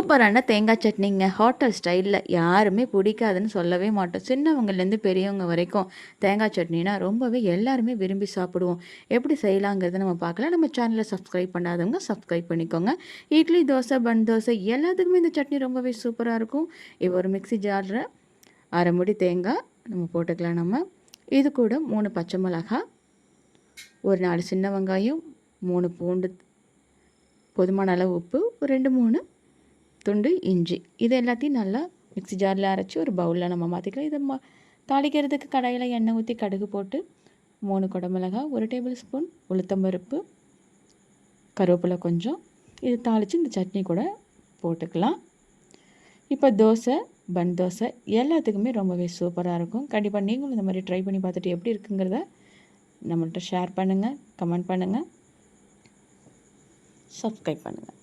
சூப்பரான தேங்காய் சட்னிங்க. ஹோட்டல் ஸ்டைலில் யாருமே பிடிக்காதுன்னு சொல்லவே மாட்டோம். சின்னவங்கலேருந்து பெரியவங்க வரைக்கும் தேங்காய் சட்னினா ரொம்பவே எல்லாருமே விரும்பி சாப்பிடுவோம். எப்படி செய்யலாங்கிறத நம்ம பார்க்கலாம். நம்ம சேனலை சப்ஸ்கிரைப் பண்ணாதவங்க சப்ஸ்கிரைப் பண்ணிக்கோங்க. இட்லி தோசை பன் தோசை எல்லாத்துக்குமே இந்த சட்னி ரொம்பவே சூப்பராக இருக்கும். இப்போ ஒரு மிக்ஸி ஜாரில் அரை முடி தேங்காய் நம்ம போட்டுக்கலாம் நம்ம. இது கூட மூணு பச்சை மிளகாய் ஒரு நாலு சின்ன வெங்காயம் மூணு பூண்டு போதுமான அளவு உப்பு ஒரு ரெண்டு மூணு துண்டு இஞ்சி. இது எல்லாத்தையும் நல்லா மிக்ஸி ஜாரில் அரைச்சி ஒரு பவுலில் நம்ம மாற்றிக்கலாம் இதை மா தாளிக்கிறதுக்கு கடாயில் எண்ணெய் ஊற்றி கடுகு போட்டு மூணு குடமிளகா ஒரு டேபிள் ஸ்பூன் உளுத்தம்பருப்பு கருவேப்பிலை கொஞ்சம். இது தாளித்து இந்த சட்னி கூட போட்டுக்கலாம். இப்போ தோசை பன் தோசை எல்லாத்துக்குமே ரொம்பவே சூப்பராக இருக்கும். கண்டிப்பாக நீங்களும் இந்த மாதிரி ட்ரை பண்ணி பார்த்துட்டு எப்படி இருக்குங்கிறத நம்மள்கிட்ட ஷேர் பண்ணுங்கள் கமெண்ட் பண்ணுங்கள் சப்ஸ்கிரைப் பண்ணுங்கள்